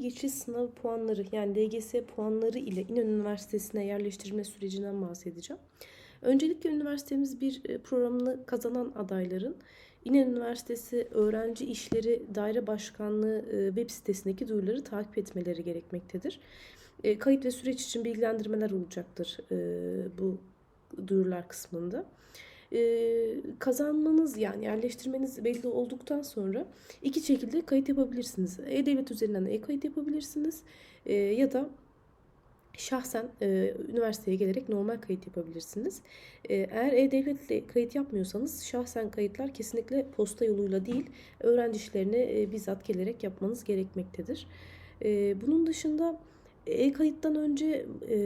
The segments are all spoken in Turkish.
geçiş sınavı puanları yani DGS puanları ile İnönü Üniversitesi'ne yerleştirme sürecinden bahsedeceğim. Öncelikle üniversitemiz bir e, programını kazanan adayların İnönü Üniversitesi Öğrenci İşleri Daire Başkanlığı e, web sitesindeki duyuruları takip etmeleri gerekmektedir. E, Kayıt ve süreç için bilgilendirmeler olacaktır bu duyurular kısmında. Kazanmanız yani yerleştirmeniz belli olduktan sonra iki şekilde kayıt yapabilirsiniz. E-Devlet üzerinden e-kayıt yapabilirsiniz ya da şahsen e, üniversiteye gelerek normal kayıt yapabilirsiniz. E, eğer E-Devlet'le kayıt yapmıyorsanız şahsen kayıtlar kesinlikle posta yoluyla değil öğrenci işlerine e, bizzat gelerek yapmanız gerekmektedir. E, bunun dışında e-kayıttan önce e,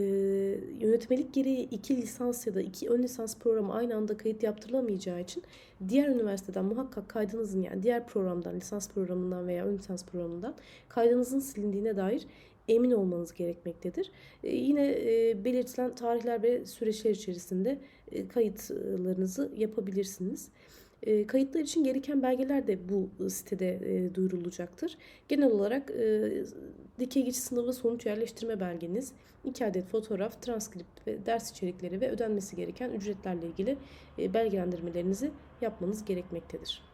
yönetmelik gereği iki lisans ya da iki ön lisans programı aynı anda kayıt yaptırılamayacağı için diğer üniversiteden muhakkak kaydınızın yani diğer programdan, lisans programından veya ön lisans programından kaydınızın silindiğine dair emin olmanız gerekmektedir. E, yine e, belirtilen tarihler ve süreçler içerisinde e, kayıtlarınızı yapabilirsiniz. E, kayıtlar için gereken belgeler de bu sitede e, duyurulacaktır. Genel olarak e, dikey geçiş sınavı sonuç yerleştirme belgeniz, 2 adet fotoğraf, transkript ve ders içerikleri ve ödenmesi gereken ücretlerle ilgili belgelendirmelerinizi yapmanız gerekmektedir.